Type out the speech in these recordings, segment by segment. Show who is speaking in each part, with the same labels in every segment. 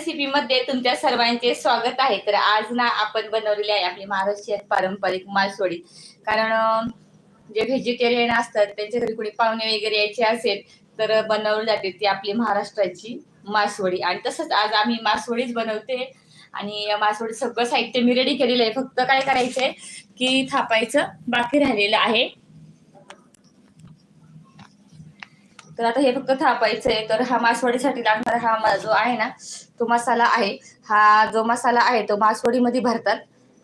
Speaker 1: रेसिपीमध्ये तुमच्या सर्वांचे स्वागत आहे. तर आज ना आपण बनवलेली आहे आपली महाराष्ट्रीयन पारंपरिक मासवडी कारण जे व्हेजिटेरियन असतात त्यांच्या घरी कोणी पाहुणे वगैरे यायचे असेल तर बनवली जाते ती आपली महाराष्ट्राची मासवडी आणि तसंच आज आम्ही मासवडीच बनवते. आणि मासवडी सगळं साहित्य मी रेडी केलेलं आहे. फक्त काय करायचंय की थापायचं बाकी राहिलेलं आहे. तर आता हे फक्त थापायचंय. तर हा मासवडीसाठी लागणारा हा जो आहे ना तो मसाला आहे. हा जो मसाला आहे तो मासवडीमध्ये भरतात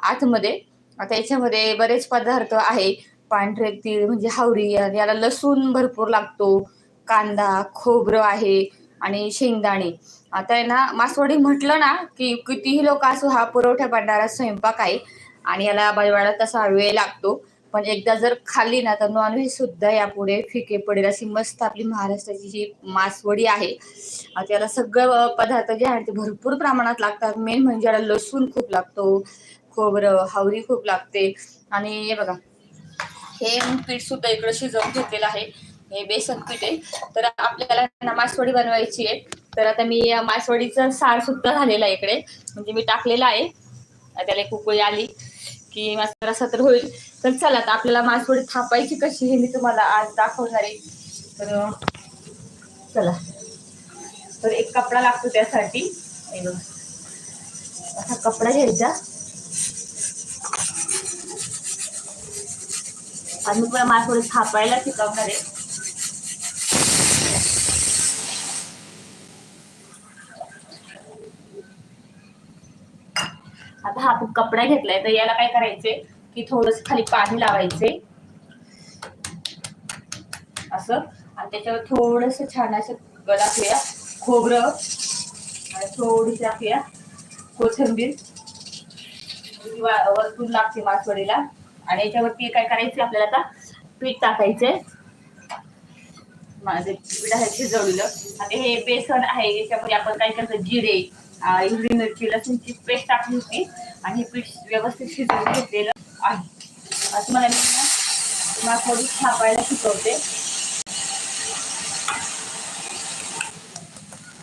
Speaker 1: आतमध्ये. आता याच्यामध्ये बरेच पदार्थ आहे. पांढरे तीळ म्हणजे हावरी आणि याला लसूण भरपूर लागतो. कांदा खोबरं आहे आणि शेंगदाणे. आता आहे ना मासवडी म्हटलं ना की कितीही लोक असो हा पुरवठा पाडणारा स्वयंपाक आहे. आणि याला बनवायला तसा वेळ लागतो. पण एकदा जर खाल्ली ना तर नॉनव्हेज सुद्धा यापुढे फिके पडेल. अशी मस्त आपली महाराष्ट्राची जी मासवडी आहे त्याला सगळं पदार्थ जे आहेत ते भरपूर प्रमाणात लागतात. मेन म्हणजे याला लसूण खूप लागतो खोबरं हावरी खूप लागते. आणि हे बघा हे पीठ सुद्धा इकडे शिजवून घेतलेलं आहे. हे बेसन पीठ आहे. तर आपल्याला ना मासवडी बनवायची आहे. तर आता मी मासवडीचं सार सुद्धा झालेलं आहे इकडे. म्हणजे मी टाकलेलं आहे. त्याला एक उकळी आली. की मसाला तर होईल. तर चला तर आपल्याला मासवडी थापायची कशी हे मी तुम्हाला आज दाखवणार आहे. तर चला. तर एक कपडा लागतो त्यासाठी. असा कपडा घ्यायचा. आणि मी तुम्हाला मासवडी थापायला शिकवणार आहे. आता हा आपण कपडा घेतलाय तर याला काय करायचे की थोडस खाली पाणी लावायचे असं. आणि त्याच्यावर थोडस छान असं टाकूया खोबरं आणि थोडीशी टाकूया कोथिंबीर. वरतून लागते मासवडीला. आणि याच्यावरती काय करायचे आपल्याला आता? पीठ टाकायचे माझे पीठ आहे शिजवलेलं. आणि हे बेसन आहे याच्यामध्ये आपण काय करतो जिरे. हिरवी मिरची लसूणची पेस्ट टाकली होती आणि हे पीठ व्यवस्थित शिजवून घेतलेलं आहे. असं मला मी तुम्हाला मासवडी थापायला शिकवते.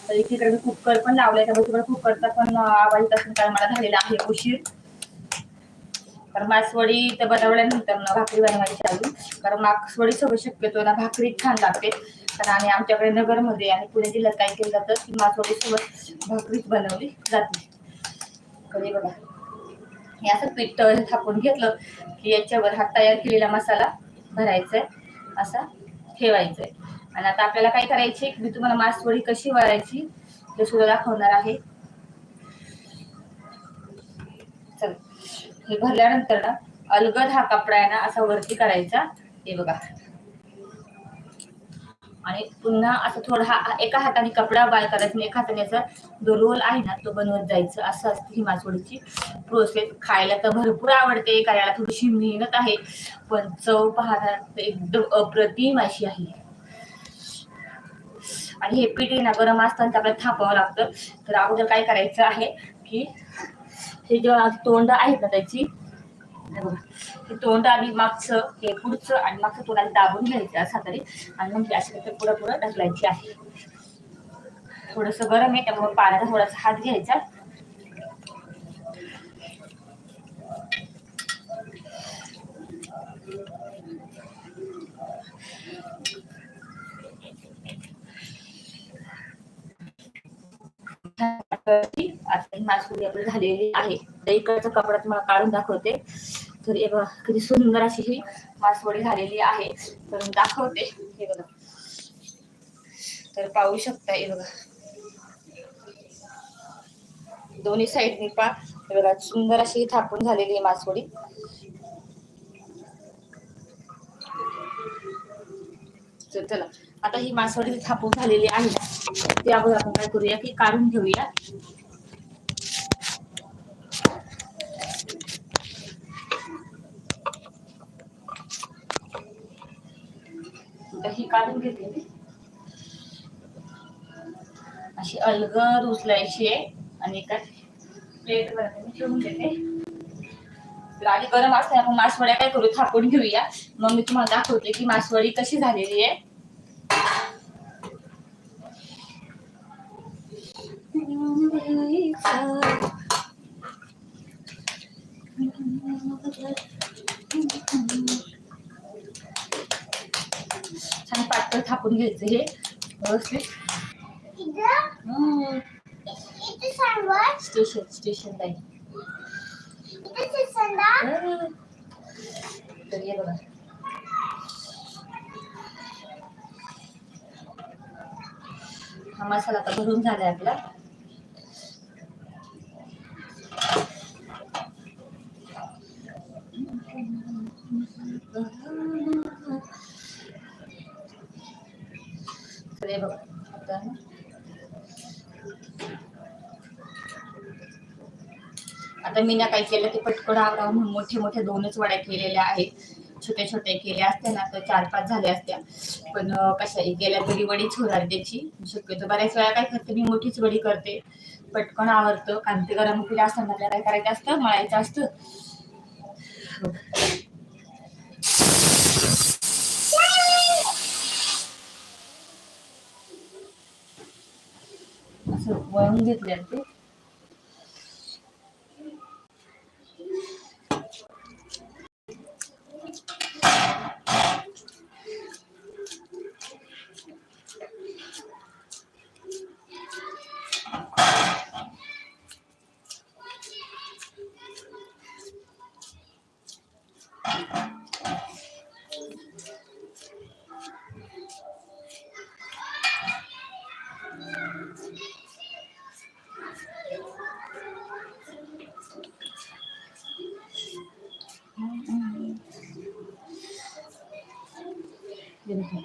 Speaker 1: तर एकीकडे मी कुकर पण लावलाय त्यामुळे कुकरचा पण आवाज असून कारण मला झालेला आहे उशीर. तर मासवडी तर बनवल्यानंतर ना भाकरी बनवायची आली कारण मासवडी सगळं शक्यतो ना भाकरी छान लागते. तर आणि आमच्याकडे नगरमध्ये आणि पुणे जिल्ह्यात काय केलं जातं की मासवडीसोबत भाकरीच बनवली जाते हे बघा. हे असं पीठ तळ थापून घेतलं की याच्यावर हा तयार केलेला मसाला भरायचा आहे. असा ठेवायचा आहे. आणि आता आपल्याला काय करायचे मी तुम्हाला मासवडी कशी वळायची ते सुद्धा दाखवणार आहे. चल. हे भरल्यानंतर ना अलगद हा कपडा आहे ना असा वरती करायचा हे बघा. आणि पुन्हा असं थोडा हा एका हाताने कपडा बाय करायचा आणि एका हाताने असा जो रोल आहे ना तो बनवत जायचं. असं असतं ही मासवडीची प्रोसेस खायला तर भरपूर आवडते करायला थोडीशी मेहनत आहे पण चव पाहणार तर एकदम अप्रतिम अशी आहे. आणि हे पीठ ना गरम असताना आपल्याला थापावं लागतं. तर अगोदर काय करायचं आहे की हे जेव्हा तोंड आहेत ना त्याची बघा. हे तोंड आधी मागचं हे पुढचं आणि मागचं तोंडाला दाबून घ्यायचं असं तरी. आणि मग अशी तर पुढं पुढं ढकलायची आहे. थोडस गरम आहे त्यामुळे पाण्याचा थोडासा हात घ्यायचा. आता ही मासुरी आपली झालेली आहे. तर इकडचा कपडा तुम्हाला काढून दाखवते. तर हे बघा किती सुंदर अशी ही मासवडी झालेली आहे. तर मी दाखवते. हे बघा. तर पाहू शकता हे बघा. दोन्ही साईडनी पा हे बघा सुंदर अशी ही थापून झालेली आहे मासवडी. तर चला आता ही मासवडी थापून झालेली आहे ते आपण काय करूया की काढून घेऊया. काढून घेते मी. अशी अलगद उचलायची आहे आणि एका प्लेट वर मी ठेवून देते. तर आधी गरम असताना आपण मासवड्या काय करू थापून घेऊया. मग मी तुम्हाला दाखवते की मासवडी कशी झालेली आहे. पातळ थापून घ्यायचं हे. व्यवस्थित. स्टेशन स्टेशन लाईन तर ये बघा. हा मसाला आता भरून झालाय आपला. हे बघा आता. आता मी ना काय केलं की पटकन म्हणून मोठे मोठे दोनच वड्या केलेल्या आहेत. छोटे छोटे केल्या असत्या ना तर चार पाच झाल्या असत्या. पण कशाही केल्या तरी वडीच होणार त्याची. शक्यतो बऱ्याच वेळा काय करते मी मोठीच वडी करते. पटकन आवडतं कारण ते गरम केलं असताना काय करायचं असतं मळायचं असतं. असं वळून घेतले ते हे बघा.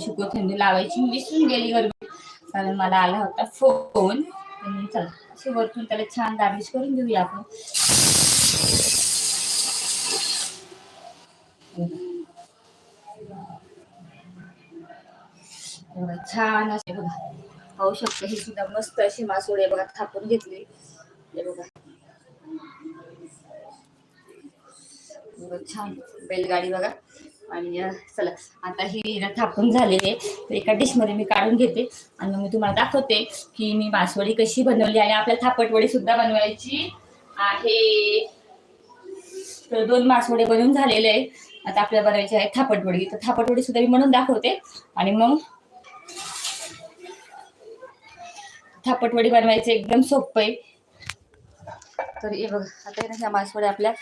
Speaker 1: थोडीशी कोथिंबीर लावायची विसरून गेली गरबी कारण मला आला होता फ़ोन. चला वरतून त्याला छान गार्निश करून घेऊया आपण. छान असे बघा. पाहू शकता ही सुद्धा मस्त अशी बघा थापून घेतली. बघा, छान. बैलगाडी बघा. आणि चला आता ही थापून झालेली आहे. तर एका डिशमध्ये मी काढून घेते आणि मग मी तुम्हाला दाखवते की मी मासवडी कशी बनवली आणि आपल्याला थापटवडी सुद्धा बनवायची आहे. तर दोन मासवडे बनवून झालेले आहे आता आपल्याला बनवायची आहे थापटवडी. तर थापटवडी सुद्धा मी म्हणून दाखवते. आणि मग थापटवडी बनवायचं एकदम सोपं आहे. तर हे बघा आता ह्या मासवड्या आपल्या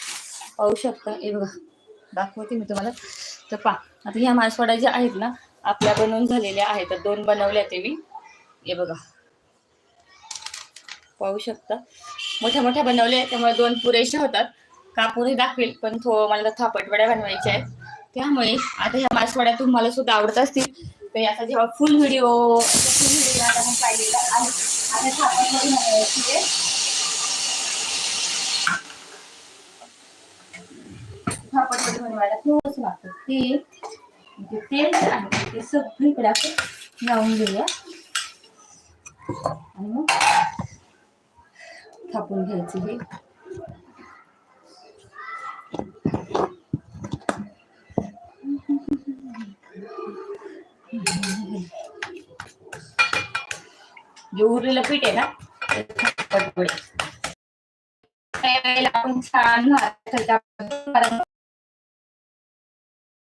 Speaker 1: पाहू शकता. हे बघा दाखवते मी तुम्हाला. तर पा आता ह्या मासवड्या ज्या आहेत ना आपल्या बनवून झालेल्या आहेत. तर दोन बनवल्या ते मी हे बघा. पाहू शकता. मोठ्या मोठ्या बनवल्या त्यामुळे दोन पुरेशा होतात. कापूरही दाखवेल पण थो मला थापटवड्या बनवायच्या आहेत. त्यामुळे आता ह्या मासवड्या तुम्हाला सुद्धा आवडत असतील. तर याचा जेव्हा फुल व्हिडिओ फुल व्हिडिओ आता आपण पाहिलेला आहे. आता थापटवडी बनवायची आहे. थापटवडी बनवायला थोडंसं लागतं. तेल म्हणजे तेल आहे ते सगळीकडे आपण लावून घेऊया आणि मग थापून घ्यायचं हे. जे उरलेलं पीठ आहे ना ते आपण छान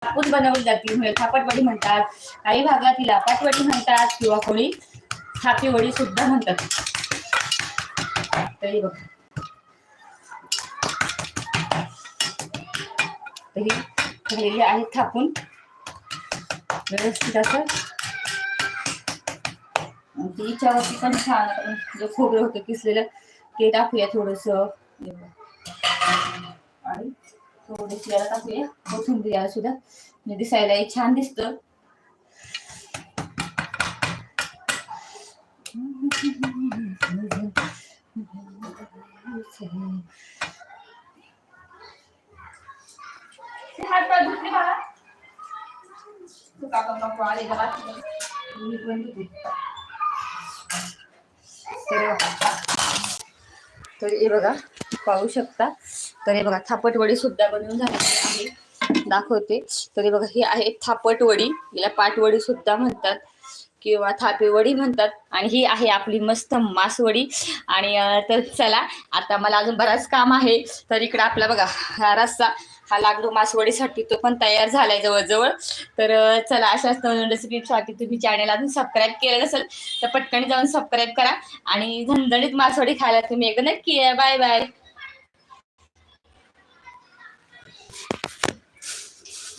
Speaker 1: कापूस बनवली जाते. म्हणजे थापटवडी म्हणतात. काही भागात तिला पाटवडी म्हणतात किंवा कोणी थापीवडी सुद्धा म्हणतात. तरी बघ. तरी झालेली थापून. व्यवस्थित असं. ती हिच्यावरती पण छान आपण जे खोबरं होतं किसलेलं ते टाकूया थोडस. थोडीशी याला टाकूया कोथिंबीर याला सुद्धा म्हणजे दिसायला हे छान दिसतं. तर हे बघा पाहू शकता. तर हे बघा थापटवडी सुद्धा बनवून झालेली आहे. दाखवते. तर हे बघा ही आहे थापटवडी. हिला पाटवडी सुद्धा म्हणतात किंवा थापेवडी म्हणतात. आणि ही आहे आपली मस्त मासवडी. आणि तर चला आता मला अजून बराच काम आहे. तर इकडं आपला बघा हा रस्सा हा लागलो मासवडीसाठी. तो पण तयार झालाय जवळजवळ. तर चला अशाच नवीन रेसिपीसाठी तुम्ही चॅनल अजून सबस्क्राईब केलं नसेल तर पटकन जाऊन सबस्क्राईब करा. आणि झणझणीत मासवडी खायला तुम्ही एकदा नक्की बाय बाय